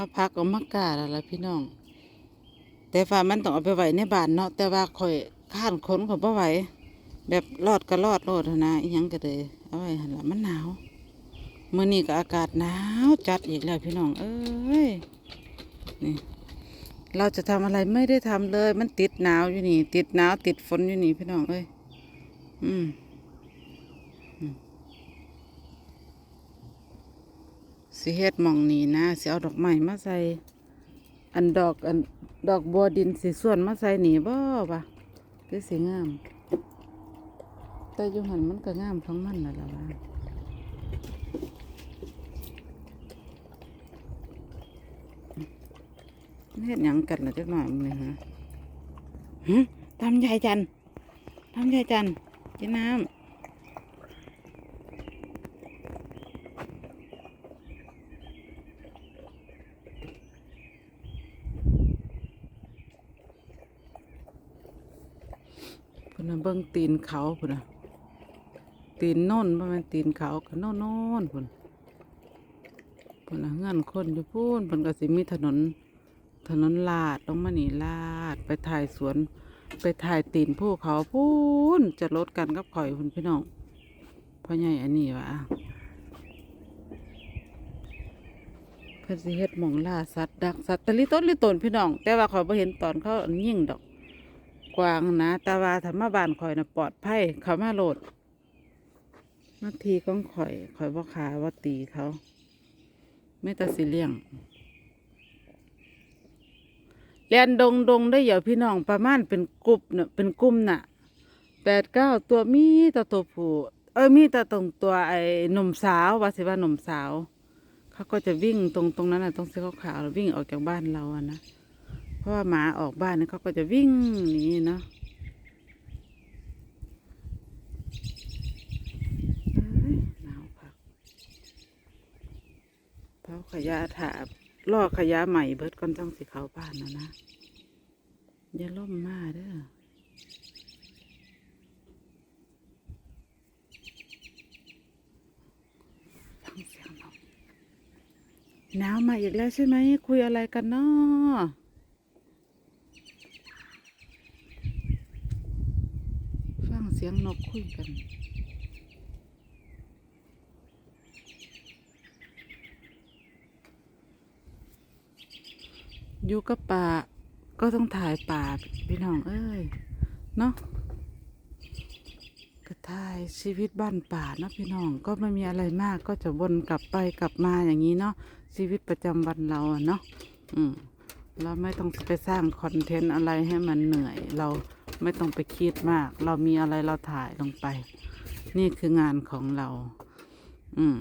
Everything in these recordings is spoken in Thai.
เอาพักเอามากาแล้วล่ะพี่น้อง แต่ว่ามันต้องเอาไปไว้ในบ้านเนาะแต่ว่าข่อยข้านขนข่อยบ่ไหวแบบรอดก็รอดโลดนะอีหยังก็เลยเอาไว้หันละมันหนาวเมื้อนี้ก็อากาศหนาวจัดอีกแล้วพี่น้อง เอ้ยนี่เราจะทำอะไรไม่ได้ทำเลย มันติดหนาวอยู่นี่ ติดหนาวติดฝนอยู่นี่พี่น้องเอ้ยอืมอืม สิเฮ็ดหมองนี่นะสิเอาดอกไม้มาใส่อันดอกอันดอกบัวดินสีส่วนมาใส่หนีบ่ปะคือสีงาม แต่อยุหันมันก็งามของมันน่ะละวะมันเฮ็ดหยังกันล่ะจักหน่อยมึงเนี่ยฮะหึทำยายจันทำยายจันกินน้ำ นะเบิ่งตีนเขาพุ่นนะตีนโน่นบ่แม่นตีนเขาก็โน่นโน่นพุ่นพุ่นนะเงื่อนคนอยู่พุ่นพิ่นก็สิมีถนน ถนนลาดลงมาหนีลาด ไปถ่ายสวน ไปถ่ายตีนภูเขาพุ่นจะลดกันกับข่อยพุ่นพี่น้องพ่อใหญ่อันนี้วะเพิ่นสิเฮ็ดหม่องล่าสัตว์ดักสัตว์ตะลิต้นลิตนพี่น้อง แต่ว่าข่อยบ่เห็นตอนเขายิ่งดอก กวางนะต่ว่าธรรมบานข่อยนะปลอดภัยเขามาโหลดนาทีของข่อยข่อยบ่าขาว่าตีเขาไม่ตัดสิเลี่ยงเรียนดงดงได้เหยอพี่น้องประมาณเป็นกลุ่มเน่ะเป็นกลุ่มน่ะแปดเก้าตัวมีแตัวตัวผู้เออมีแต่ตรงตัวไอ้หนุ่มสาวว่าสิว่าหนุ่มสาว เขาก็จะวิ่งตรงตรงนั้นน่ะตรงเสื้อขาวๆแล้ววิ่งออกจากบ้านเราอะนะ เพราะว่าหมาออกบ้านเนี่เขาก็จะวิ่งหนีเนาะหนาวพักเผาะขยะถาบล่อขยะใหม่เบิดก่อนต้องสิเขาบ้านนะนะอย่าล่มมาเด้อหนาวมาอีกแล้วใช่ไหม คุยอะไรกันเนาะ ฟังเสียงนกคุยกันอยู่กับป่าก็ต้องถ่ายป่าพี่น้องเอ้ยเนาะก็ถ่ายชีวิตบ้านป่าเนาะพี่น้องก็ไม่มีอะไรมากก็จะวนกลับไปกลับมาอย่างนี้เนาะชีวิตประจำวันเราเนาะอืมเราไม่ต้องไปสร้างคอนเทนต์อะไรให้มันเหนื่อยเรา ไม่ต้องไปคิดมาก เรามีอะไรเราถ่ายลงไป นี่คืองานของเรา อืม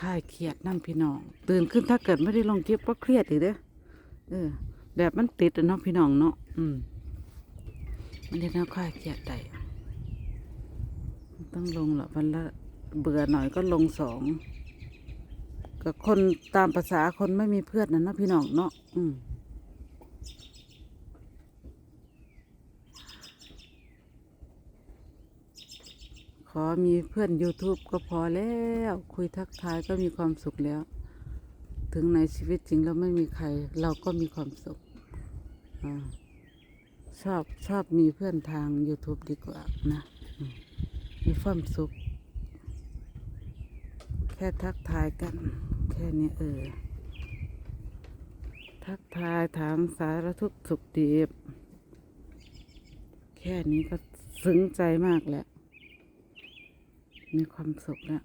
ค่ายเครียดนั่นพี่น้อง ตื่นขึ้นถ้าเกิดไม่ได้ลงคลิปก็เครียดอีกเด้อเออ แบบมันติดเนาะพี่น้องเนาะอืมมันเรียกว่าค่ายเครียดได้ต้องลงละวันละเบื่อหน่อยก็ลงสองกับคนตามภาษาคนไม่มีเพื่อนนะเนาะพี่น้องเนาะอืมข อมีเพื่อน YouTube ก็พอแล้ว คุยทักทายก็มีความสุขแล้ว ถึงในชีวิตจริงเราไม่มีใคร เราก็มีความสุขอชอบชอบมีเพื่อนทาง YouTube ดีกว่านะมมีความสุข แค่ทักทายกัน แค่นี้เออ ทักทายถามสารทุกข์สุขดีบแค่นี้ก็ซึ้งใจมากแล้ว มีความสุขแล้ว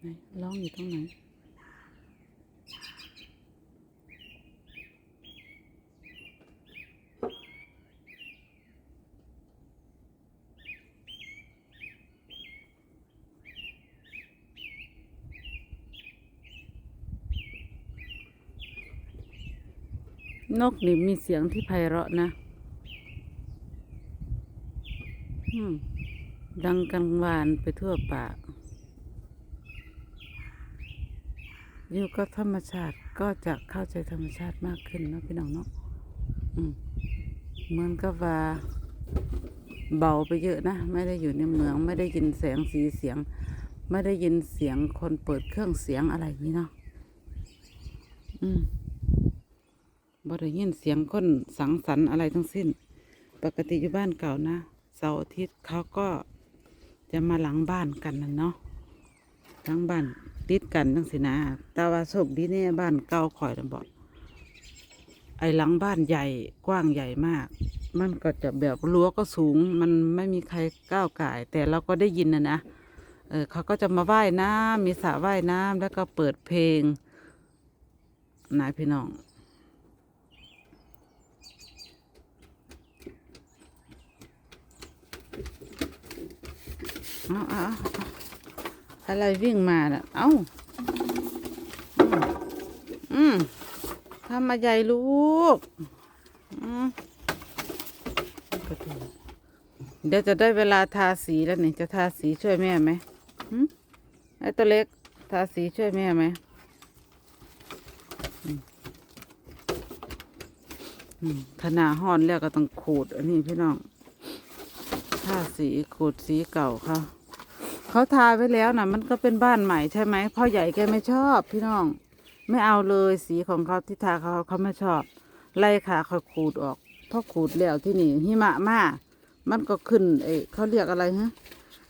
ไหนร้องอยู่ตรงไหน นกนี่มีเสียงที่ไพเราะนะอืมดังกังวานไปทั่วป่า อยู่กับธรรมชาติก็จะเข้าใจธรรมชาติมากขึ้นนะพี่น้องเนาะอืมเหมือนกับว่าเบาไปเยอะนะ ไม่ได้อยู่ในเมือง ไม่ได้ยินแสงสีเสียง ไม่ได้ยินเสียงคนเปิดเครื่องเสียงอะไรนี้เนาะอืม บ่ได้ยินเสียงคนสังสรรค์อะไรทั้งสิ้น ปกติอยู่บ้านเก่านะเสาร์อาทิตย์เขาก็จะมาหลังบ้านกันนะเนาะหลังบ้านติดกันทั้งสินะแต่ว่าโชคดีเนี่ยบ้านเก่าข่อยนะบอกไอ้หลังบ้านใหญ่กว้างใหญ่มาก มันก็จะแบบรั้วก็สูง มันไม่มีใครก้าวไก่แต่เราก็ได้ยินนะนะเออเขาก็จะมาว่ายน้ำมีสระว่ายน้ำแล้วก็เปิดเพลงนายพี่น้อง เอาเอาอะไรวิ่งมาน่ะ เอาอืมอืมทำมาใหญ่ลูกอืมเดี๋ยวจะได้เวลาทาสีแล้วนี่จะทาสีช่วยแม่ไหมหึไอ้ตัวเล็กทาสีช่วยแม่ไหมอืมอืมขนาห่อนแล้วก็ต้องขูด อันนี้พี่น้องทาสีขูดสีเก่าเขา เขาทาไว้แล้วนะมันก็เป็นบ้านใหม่ใช่ไหมพ่อใหญ่แกไม่ชอบพี่น้อง ไม่เอาเลยสีของเขาที่ทาเขาเขาไม่ชอบ ไล่ขาเขาขูดออกพอขูดแล้วที่นี่หิมะมามันก็ขึ้นไอ้เขาเรียกอะไรฮะ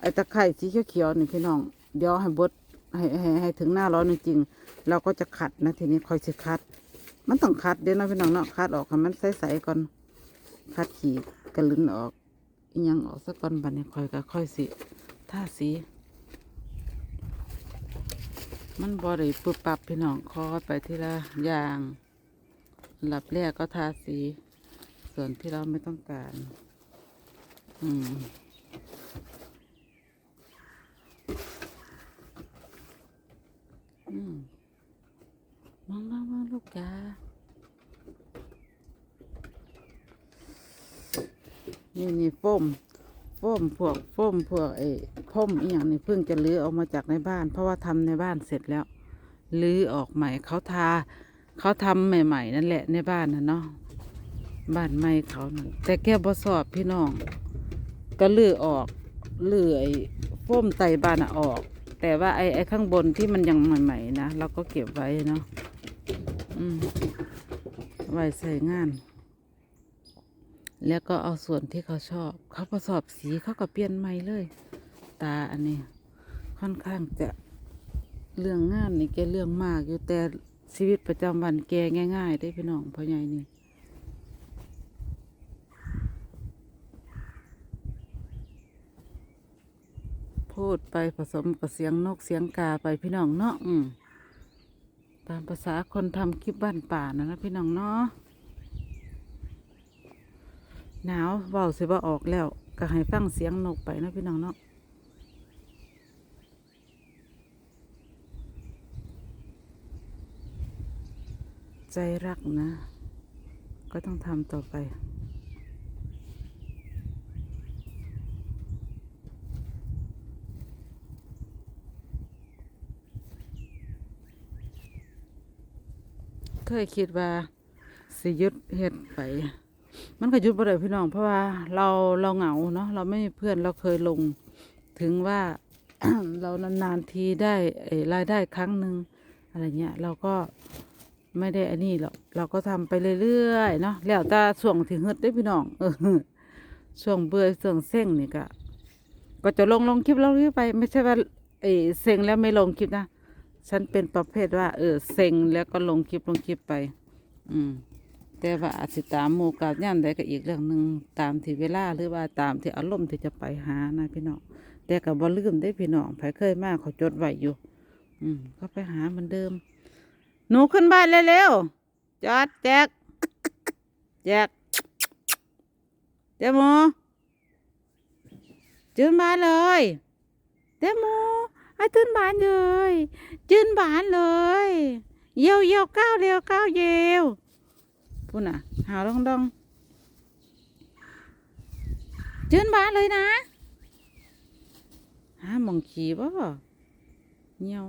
ไอ้ตะไคร่สีเขียวๆนี่พี่น้อง เดี๋ยวให้บดให้ให้ให้ถึงหน้าร้อนจริงๆเราก็จะขัดนะทีนี้คอยสิคัด มันต้องคัดเดี๋ยวนะพี่น้องเนาะคัดออกให้มันใสๆก่อนคัดขีดกระลืนออกยังออกสักก่อนบัดนี้คอยก็ค่อยสิ ท่าสี มันบริปุบปับพี่น้องคอไปทีละอย่างหลับแรกก็ทาสี ส่วนที่เราไม่ต้องการ อืมอืมมองมองมองลูกกานี่นี่โฟมโฟมพวกโฟมพวกไอ พ่มอีหยังนี่เพิ่งจะลื้อออกมาจากในบ้าน เพราะว่าทำในบ้านเสร็จแล้วลื้อออกใหม่เขาทาเขาทำใหม่ ๆ นั่นแหละในบ้านนะเนาะบ้านใหม่เขานั่นแต่แกบ่สอบพี่น้อง ก็ลื้อออกเลื้อไอ้โฟมไตบ้านอออก แต่ว่าไอ้ไอ้ข้างบนที่มันยังใหม่ ๆ นะเราก็เก็บไว้เนาะอืมไว้ใส่งาน แล้วก็เอาส่วนที่เขาชอบ เขาประสอบสีเขาก็เปลี่ยนใหม่เลย ตาอันนี้ ค่อนข้างจะเรื่องงานนี่แกเรื่องมากอยู่แต่ชีวิตประจำวันแกง่าย ๆ ได้พี่น้องพ่อใหญ่นี่พูดไปผสมกับเสียงนกเสียงกาไปพี่น้องเนาะอืมตามภาษาคนทำคลิปบ้านป่านะนะพี่น้องเนาะหนาวเบาเสิว่ออกแล้วก็ให้ฟังเสียงนกไปนะพี่น้องเนาะ ใจรักนะ ก็ต้องทำต่อไป เคยคิดว่าสิยุดเฮ็ดไป มันก็ยุดบ่ได้พี่น้อง เพราะว่าเราเราเหงาเนาะเราไม่มีเพื่อนเราเคยลง ถึงว่าเรานานๆทีได้รายได้ครั้งหนึ่งอะไรเงี้ยเราก็ ไม่ได้อันนี้หรอกเราก็ทำไปเรื่อยๆเนาะแล้วแต่ช่วงที่ฮึดได้พี่น้องเออช่วงเบื่อช่วงเซ็งนี่ก็ก็จะลงลงคลิปลงคลิปไป ไม่ใช่ว่าไอ้เซ็งแล้วไม่ลงคลิปนะฉันเป็นประเภทว่า เออเซ็งแล้วก็ลงคลิปลงคลิปไป อืม แต่ว่าอาจสิตามหมู่กับย่ำใดก็อีกเรื่องหนึ่งตามที่เวลาหรือว่าตามที่อารมณ์ที่จะไปหานะพี่น้องแต่ก็บ่ลืมได้พี่น้องไผเคยมากเขาจดไว้อยู่ อืมก็ไปหาเหมือนเดิม หนูขึ้นบ้านเร็วๆจอดแจกแจกเดโมจืนบ้านเลยเดโมไอ้ตื่นบ้านเลยจืนบ้านเลย เยี่ยวเยี่ยวก้าวเร็วก้าวเยี่ยวพูดน่ะ หาวดองดองจืนบ้านเลยนะหามองขี่บ่เงียว